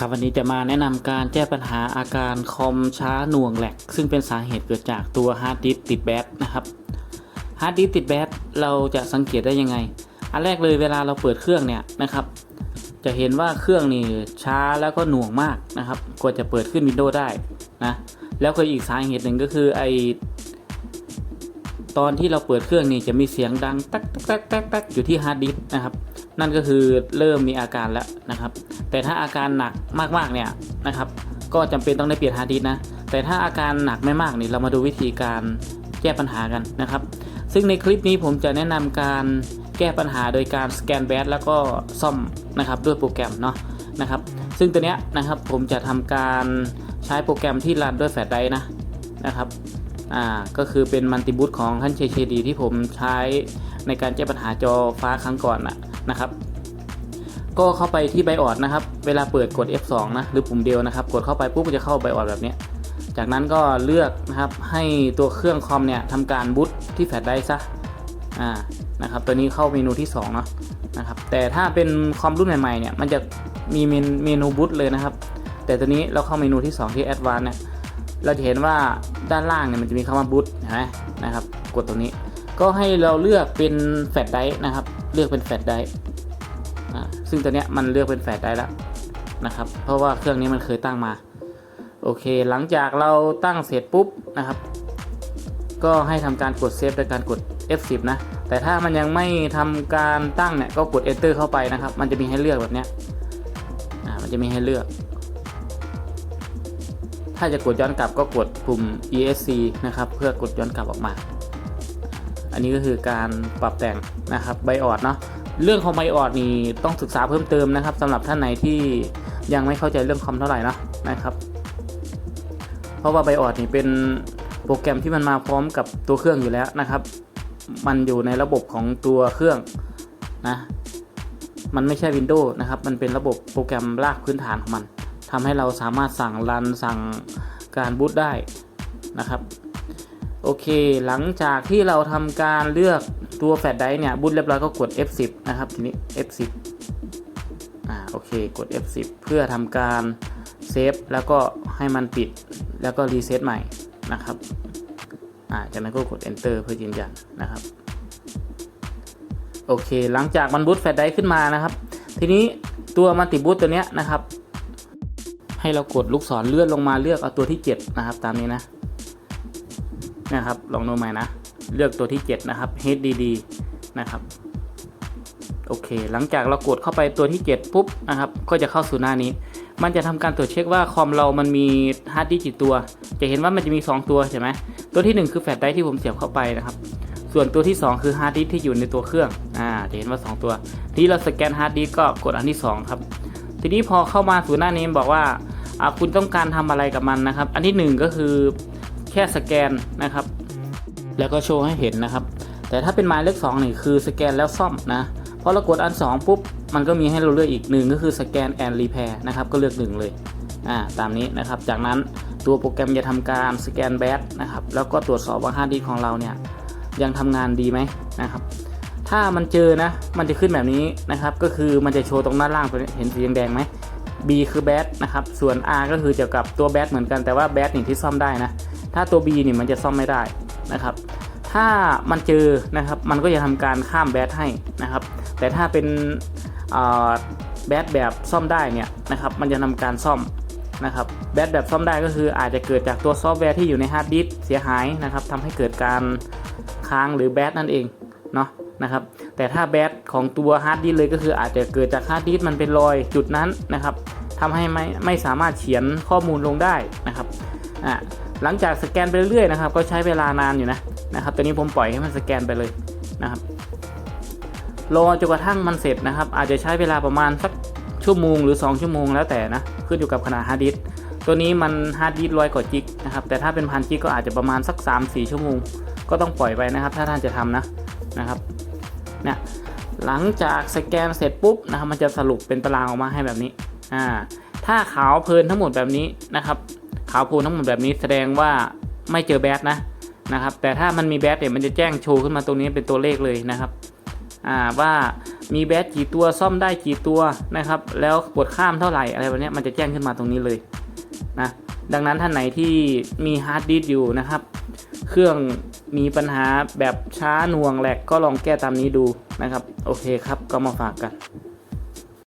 ครับวันนี้จะมาแนะนำการแก้ปัญหาอาการคอมช้าหน่วงแหลก ซึ่งเป็นสาเหตุเกิดจากตัวฮาร์ดดิสติดแบตนะครับฮาร์ดดิสติดแบตเราจะสังเกตได้ยังไง อันแรกเลยเวลาเราเปิดเครื่องเนี่ยนะครับ จะเห็นว่าเครื่องนี่ช้าแล้วก็หน่วงมากนะครับกว่าจะเปิดขึ้นวินโดว์ได้นะแล้วก็อีกสาเหตุหนึ่งก็คือไอตอนที่เราเปิดเครื่องนี่จะมีเสียงดังตักตักตักตักตักอยู่ที่ฮาร์ดดิสนะครับ นั่นก็คือเริ่มมีอาการแล้วนะครับ แต่ถ้าอาการหนักมากๆเนี่ยนะครับก็จำเป็นต้องได้เปลี่ยนฮาร์ดดิสนะ แต่ถ้าอาการหนักไม่มากนี่เรามาดูวิธีการแก้ปัญหากันนะครับ ซึ่งในคลิปนี้ผมจะแนะนำการแก้ปัญหาโดยการสแกนแบตแล้วก็ซ่อมนะครับด้วยโปรแกรมเนาะนะครับ ซึ่งตัวเนี้ยนะครับผมจะทำการใช้โปรแกรมที่รันด้วยแฟลชไดร์นะนะครับอ่าก็คือเป็นมัลติบูตของท่านเชเชดีที่ผมใช้ในการแก้ปัญหาจอฟ้าครั้งก่อนนะ นะครับ ก็เข้าไปที่ไบออดนะครับ เวลาเปิดกด F2 นะหรือปุ่มเดียวนะครับ กดเข้าไปปุ๊บมันจะเข้าไบออดแบบนี้ จากนั้นก็เลือกนะครับให้ตัวเครื่องคอมเนี่ยทำการบูตที่แฟลชไดรฟ์ซะอ่านะครับตัวนี้เข้าเมนูที่2เนาะนะครับแต่ถ้าเป็นคอมรุ่นใหม่ๆเนี่ยมันจะมีเมนูบูตเลยนะครับ แต่ตัวนี้เราเข้าเมนูที่ 2 ที่ Advanced เนี่ยเราจะเห็นว่าด้านล่างเนี่ยมันจะมีคำว่าบูตเห็นไหมนะครับ กดตรงนี้ ก็ให้เราเลือกเป็นแฟลชไดรฟ์นะครับ เลือกเป็นแฟลชไดร์ซึ่งตัวเนี้ยมันเลือกเป็นแฟลชไดรฟ์แล้วนะครับ เพราะว่าเครื่องนี้มันเคยตั้งมา โอเค หลังจากเราตั้งเสร็จปุ๊บนะครับ ก็ให้ทำการกดเซฟโดยการกด F10 นะ แต่ถ้ามันยังไม่ทำการตั้งเนี่ย ก็กด Enter เข้าไปนะครับ มันจะมีให้เลือกแบบเนี้ยอ่า มันจะมีให้เลือก ถ้าจะกดย้อนกลับก็กดปุ่ม ESC นะครับ เพื่อกดย้อนกลับออกมา อันนี้ก็คือการปรับแต่งนะครับไบออดเนาะเรื่องของไบออดนี่ต้องศึกษาเพิ่มเติมนะครับสำหรับท่านไหนที่ยังไม่เข้าใจเรื่องคอมเท่าไหร่เนาะนะครับ เพราะว่าไบออดนี่เป็นโปรแกรมที่มันมาพร้อมกับตัวเครื่องอยู่แล้วนะครับ มันอยู่ในระบบของตัวเครื่องนะมันไม่ใช่ Windows นะครับ มันเป็นระบบโปรแกรมรากพื้นฐานของมันทำให้เราสามารถสั่งรันสั่งการบูตได้นะครับ โอเค หลังจากที่เราทำการเลือกตัวแฟลชไดรฟ์เนี่ยบูตเรียบร้อยก็กด F10 นะครับทีนี้ F10 อ่าโอเคกด F10 เพื่อทำการเซฟแล้วก็ให้มันปิดแล้วก็รีเซ็ตใหม่นะครับอ่าจากนั้นก็กด Enter เพื่อยืนยันนะครับโอเค หลังจากมันบูตแฟลชไดรฟ์ขึ้นมานะครับ ทีนี้ตัวมัลติบูตตัวเนี้ยนะครับ ให้เรากดลูกศรเลื่อนลงมาเลือกเอาตัวที่ 7 นะครับ ตามนี้นะ นะครับ ลองดูใหม่นะ เลือกตัวที่ 7 นะครับ HDD นะครับ โอเค หลังจากเรากดเข้าไปตัวที่ 7 ปุ๊บนะครับ ก็จะเข้าสู่หน้านี้ มันจะทำการตรวจเช็คว่าคอมเรามันมีฮาร์ดดิสก์กี่ตัว จะเห็นว่ามันจะมี 2 ตัวใช่ไหม ตัวที่ 1 คือแฟลชไดรฟ์ที่ผมเสียบเข้าไปนะครับ ส่วนตัวที่ 2 คือฮาร์ดดิสก์ที่อยู่ในตัวเครื่อง อ่า จะเห็นว่า 2 ตัว ทีนี้เราสแกนฮาร์ดดิสก์ก็กดอันที่ 2 ครับ ทีนี้พอเข้ามาสู่หน้านี้บอกว่าคุณต้องการทำอะไรกับมันนะครับ อันที่ 1 ก็คือ ค่สแกนนะครับ แล้วก็โชว์ให้เห็นนะครับ แต่ถ้าเป็นหมายเลข2นี่คือสแกนแล้วซ่อมนะพอเรากดอัน 2 ปุ๊บ มันก็มีให้เราเลือกอีกหนึ่งก็คือสแกนแอนด์รีแพร์นะครับก็เลือก1เลยอ่าตามนี้นะครับ จากนั้นตัวโปรแกรมจะทำการสแกนแบตนะครับแล้วก็ตรวจสอบว่าฮาร์ดดิสก์ของเราเนี่ยยังทำงานดีไหมนะครับถ้ามันเจอนะ มันจะขึ้นแบบนี้นะครับ ก็คือมันจะโชว์ตรงหน้าล่างตัวนี้เห็นสีแดงไหม B คือแบตนะครับ ส่วน R ก็คือเกี่ยวกับตัวแบตเหมือนกัน แต่ว่าแบตนี่งที่ซ่อมได้นะ ถ้าตัว B นี่มันจะซ่อมไม่ได้นะครับ ถ้ามันเจอนะครับมันก็จะทำการข้ามแบตให้นะครับ แต่ถ้าเป็นแบตแบบซ่อมได้เนี่ยนะครับมันจะทำการซ่อมนะครับแบตแบบซ่อมได้ก็คืออาจจะเกิดจากตัวซอฟต์แวร์ที่อยู่ในฮาร์ดดิสเสียหายนะครับทำให้เกิดการค้างหรือแบตนั่นเองเนาะนะครับแต่ถ้าแบตของตัวฮาร์ดดิสเลยก็คืออาจจะเกิดจากฮาร์ดดิสมันเป็นรอยจุดนั้นนะครับทำให้ไม่ไม่สามารถเขียนข้อมูลลงได้นะครับอ่า หลังจากสแกนไปเรื่อยๆนะครับ ก็ใช้เวลานานอยู่นะนะครับตอนนี้ผมปล่อยให้มันสแกนไปเลยนะครับรอจนกระทั่งมันเสร็จนะครับ อาจจะใช้เวลาประมาณสักชั่วโมงหรือ 2 ชั่วโมงแล้วแต่นะขึ้นอยู่กับขนาดฮาร์ดดิสก์ตัวนี้มันฮาร์ดดิสก์ร้อยกว่าจิกนะครับแต่ถ้าเป็นพันจิกก็อาจจะประมาณสัก 3-4 ชั่วโมง ก็ต้องปล่อยไปนะครับ ถ้าท่านจะทำนะนะครับเนี่ยหลังจากสแกนเสร็จปุ๊บนะครับมันจะสรุปเป็นตารางออกมาให้แบบนี้อ่าถ้าขาวเพลินทั้งหมดแบบนี้นะครับ ขาวโพลนทั้งหมดแบบนี้แสดงว่าไม่เจอแบตนะนะครับ แต่ถ้ามันมีแบตเนี่ยมันจะแจ้งโชว์ขึ้นมาตรงนี้เป็นตัวเลขเลยนะครับว่ามีแบตกี่ตัวซ่อมได้กี่ตัวนะครับ แล้วกดข้ามเท่าไหร่อะไรแบบนี้มันจะแจ้งขึ้นมาตรงนี้เลยนะดังนั้นท่านไหนที่มีฮาร์ดดิสก์อยู่นะครับ เครื่องมีปัญหาแบบช้าหน่วงแหลกก็ลองแก้ตามนี้ดูนะครับ โอเคครับก็มาฝากกัน